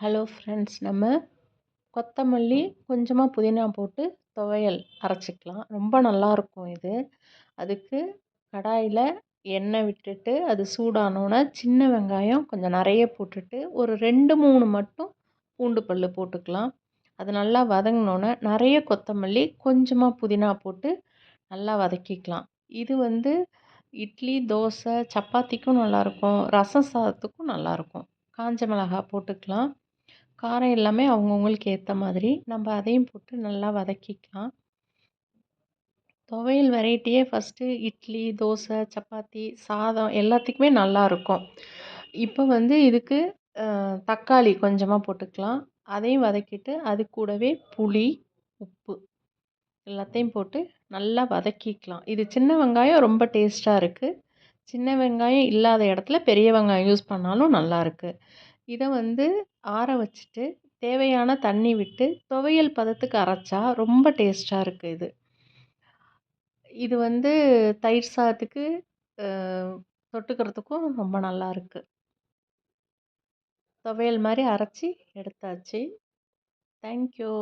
Hello friends நம்ம கொத்தமல்லி கொஞ்சமாக புதினா போட்டு துவையல் அரைச்சிக்கலாம். ரொம்ப நல்லாயிருக்கும் இது. அதுக்கு கடாயில் எண்ணெய் விட்டுட்டு அது சூடானோன்னே சின்ன வெங்காயம் கொஞ்சம் நிறைய போட்டுட்டு ஒரு ரெண்டு மூணு மட்டும் பூண்டு பல் போட்டுக்கலாம். அது நல்லா வதங்கினோன்னே நிறைய கொத்தமல்லி கொஞ்சமாக புதினா போட்டு நல்லா வதக்கிக்கலாம். இது வந்து இட்லி தோசை சப்பாத்திக்கும் நல்லாயிருக்கும். ரசம் சாதத்துக்கும் நல்லாயிருக்கும். காஞ்ச மிளகா போட்டுக்கலாம். காரம் எல்லாமே அவங்கவுங்களுக்கு ஏற்ற மாதிரி நம்ம அதையும் போட்டு நல்லா வதக்கிக்கலாம். துவையல் வெரைட்டியே ஃபஸ்ட்டு இட்லி தோசை சப்பாத்தி சாதம் எல்லாத்துக்குமே நல்லாயிருக்கும் இப்போ வந்து இதுக்கு தக்காளி கொஞ்சமாக போட்டுக்கலாம். அதையும் வதக்கிட்டு அது கூடவே புளி உப்பு எல்லாத்தையும் போட்டு நல்லா வதக்கிக்கலாம். இது சின்ன வெங்காயம் ரொம்ப டேஸ்ட்டாக இருக்குது சின்ன வெங்காயம் இல்லாத இடத்துல பெரிய வெங்காயம் யூஸ் பண்ணாலும் நல்லாயிருக்கு இதை வந்து ஆற வச்சுட்டு தேவையான தண்ணி விட்டு துவையல் பதத்துக்கு அரைச்சா ரொம்ப டேஸ்ட்டாக இருக்குது இது. இது வந்து தயிர் சாதத்துக்கு தொட்டுக்கிறதுக்கும் ரொம்ப நல்லா இருக்குது துவையல் மாதிரி அரைச்சி எடுத்தாச்சு. தேங்க்யூ.